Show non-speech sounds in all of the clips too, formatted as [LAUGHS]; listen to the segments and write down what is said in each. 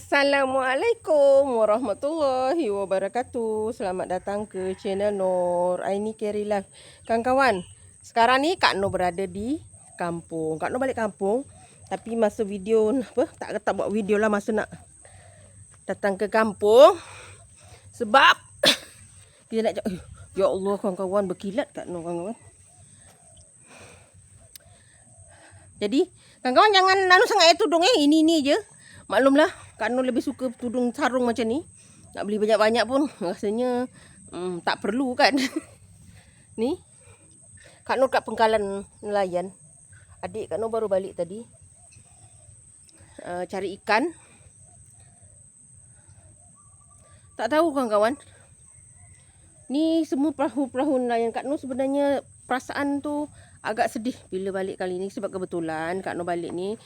Assalamualaikum warahmatullahi wabarakatuh. Selamat datang ke channel Nur Aini Carry Life. Kawan-kawan, sekarang ni Kak Nur berada di kampung. Kak Nur balik kampung. Tapi masa video apa? Tak kata buat video lah masa nak datang ke kampung. Sebab [COUGHS] kita nak Ya Allah kawan-kawan berkilat Kak Nur kawan-kawan. Jadi, kawan-kawan jangan nanu sangat air tudung eh. Ini ni je. Maklumlah, Kak Nur lebih suka tudung sarung macam ni. Nak beli banyak-banyak pun rasanya hmm, tak perlu kan. [LAUGHS] ni. Kak Nur kat pengkalan nelayan. Adik Kak Nur baru balik tadi. Uh, cari ikan. Tak tahu kawan-kawan. Ni semua perahu-perahu nelayan Kak Nur sebenarnya perasaan tu agak sedih bila balik kali ni sebab kebetulan Kak Nur balik ni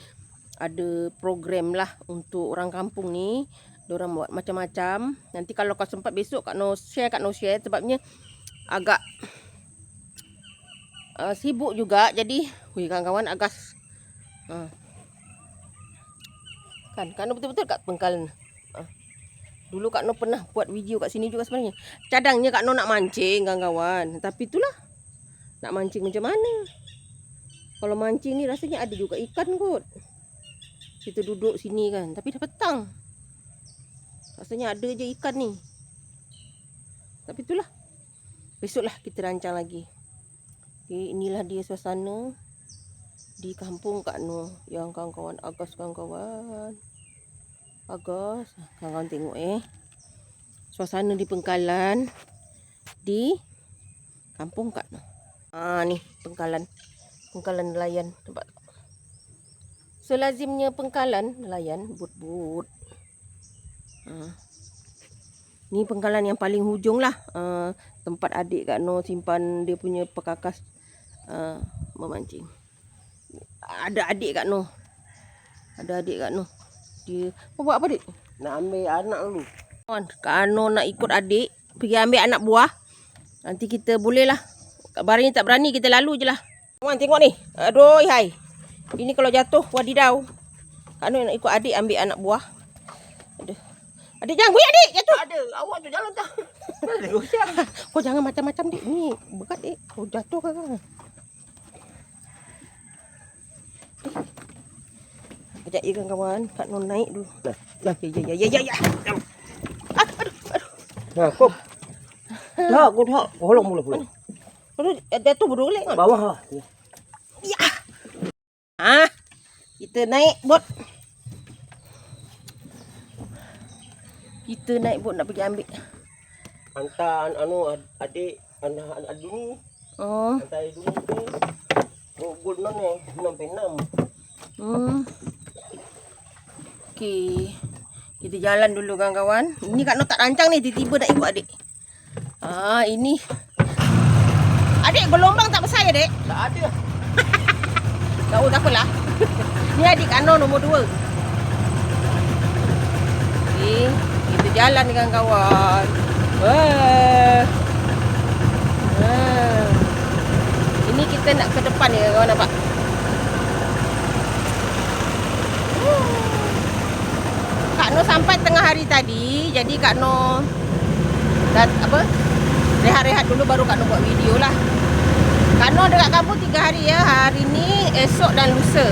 ada program lah untuk orang kampung ni. Diorang buat macam-macam. Nanti kalau kau sempat besok Kak No share, Kak No share. Sebabnya agak uh, sibuk juga. Jadi, wih kawan-kawan agak... Uh. Kan, Kak No betul-betul kat pengkalan. Uh. Dulu Kak No pernah buat video kat sini juga sebenarnya. Cadangnya Kak No nak mancing kawan-kawan. Tapi itulah. Nak mancing macam mana? Kalau mancing ni rasanya ada juga ikan kot. Kita duduk sini kan. Tapi dah petang. Rasanya ada je ikan ni. Tapi itulah. Besoklah kita rancang lagi. Okay, inilah dia suasana. Di kampung Kak Noh. Yang kawan-kawan agas kawan-kawan. Agas. Kawan-kawan tengok eh. Suasana di pengkalan. Di kampung Kak Noh. Ah ni pengkalan. Pengkalan nelayan. Tempat So lazimnya pengkalan nelayan but-but. Ha. Ni pengkalan yang paling hujung lah. Uh, tempat adik Kak Noh simpan dia punya pekakas uh, memancing. Ada adik Kak Noh. Ada adik Kak Noh. Dia oh, buat apa dik? Nak ambil anak dulu. Kak Noh nak ikut adik. Pergi ambil anak buah. Nanti kita boleh lah. Barang ni tak berani kita lalu je lah. Kawan tengok ni. Aduh hai. Ini kalau jatuh wadidau. Kak Nur nak ikut adik ambil anak buah. Aduh. Adik jangan buih adik jatuh. ada. Awak tu jalan tak. [LAUGHS] Kau jangan macam-macam dik. Ni berat dik. Kau jatuh kan. Kejap ya kan kawan. Kak Nur naik dulu. Nah, nah, ya, ya, ya, ya, ya. Ah, aduh, aduh. Nah, kau. Tak, kau tak. Kau holong mula pula. Aduh, jatuh berdolek kan? Bawah lah. Ya. Ah, kita naik bot. Kita naik bot nak pergi ambil. Hantar anu adik anak anak dulu. Oh. Hantar dulu ni. Oh, gol non ni. Enam penam. Hmm. Okey. Kita jalan dulu kawan-kawan. Ini Kak Noh tak rancang ni tiba-tiba nak ikut adik. Ah, ini. Adik gelombang tak besar ya, Dek? Tak ada. Tak oh, tak apalah. [LAUGHS] Ni adik Kano nombor dua. Okey, kita jalan dengan kawan. Wah. Wah. Ini kita nak ke depan ni kawan nampak. Kak No sampai tengah hari tadi. Jadi Kak No dah apa? Rehat-rehat dulu baru Kak No buat video lah. Kano dekat kampung tiga hari ya. Hari ni, esok dan lusa.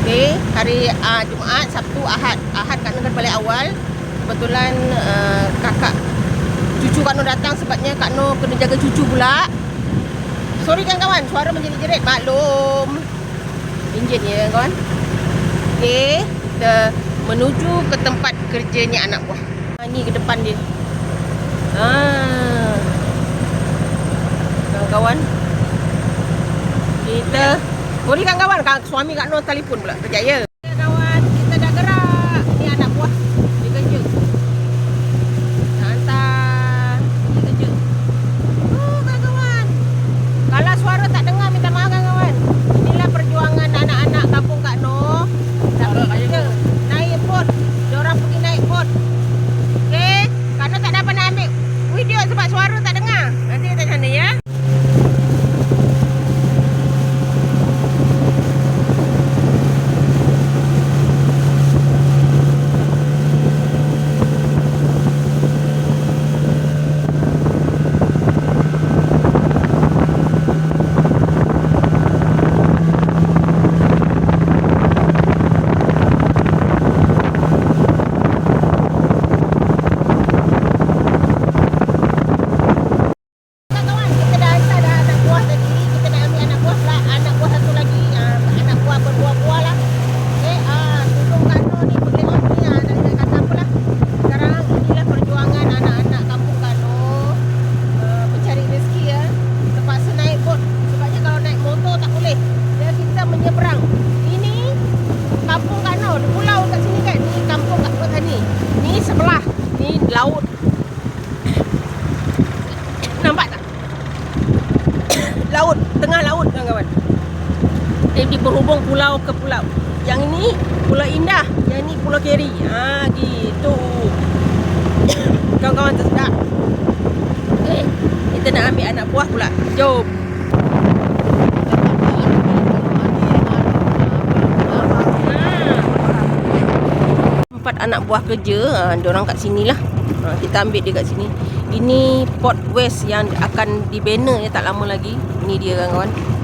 Okey, hari uh, Jumaat, Sabtu, Ahad. Ahad Kak Nur balik awal. Kebetulan uh, kakak cucu Kak Nur datang sebabnya Kak Nur kena jaga cucu pula. Sorry kan kawan, suara menjerit-jerit. Maklum. Enjin ya kawan. Okey, kita menuju ke tempat kerjanya anak buah. Ha, ni ke depan dia. Ah. Kawan-kawan. Kita Boleh kan kawan? Suami Kak Nur telefon pula. Kejap ya. Ya kawan. Kita dah gerak. Ni anak buah Dia kerja Nak hantar Dia kerja Oh kawan-kawan Kalau suara tak dengar Minta maaf kan kawan Inilah perjuangan anak-anak kampung Kak Nur Tapi kita Naik bot Diorang pergi naik bot Okay Kak Nur tak dapat nak ambil Video sebab suara tak dengar Nanti kita sana ya di berhubung pulau ke pulau. Yang ini Pulau Indah, yang ini Pulau Keri. Ha gitu. [COUGHS] Kawan-kawan tersedak. Okey, kita nak ambil anak buah pula. Jom. Empat anak buah kerja, ha, diorang kat sini lah. Ha, kita ambil dia kat sini. Ini Port West yang akan dibina ya tak lama lagi. Ini dia kawan-kawan.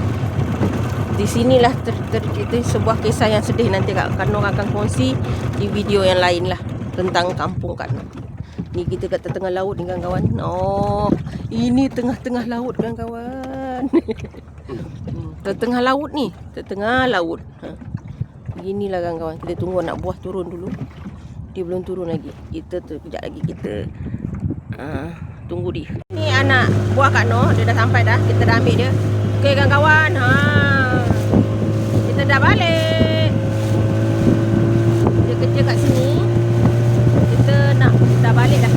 Di sinilah ter, ter, ter, sebuah kisah yang sedih nanti Kak Nur akan kongsi di video yang lain lah tentang kampung Kak Nur. Ni kita kat tengah laut ni kawan-kawan. Oh, ini tengah-tengah laut kawan-kawan. [LAUGHS] Tengah laut ni, tengah laut. Ha. Beginilah kawan-kawan. Kita tunggu anak buah turun dulu. Dia belum turun lagi. Kita tu kejap lagi kita uh, tunggu dia. Ni anak buah Kak Noh, dia dah sampai dah. Kita dah ambil dia. Okey kawan-kawan. Ha. Kita dah balik. Dia kerja kat sini. Kita nak dah balik dah.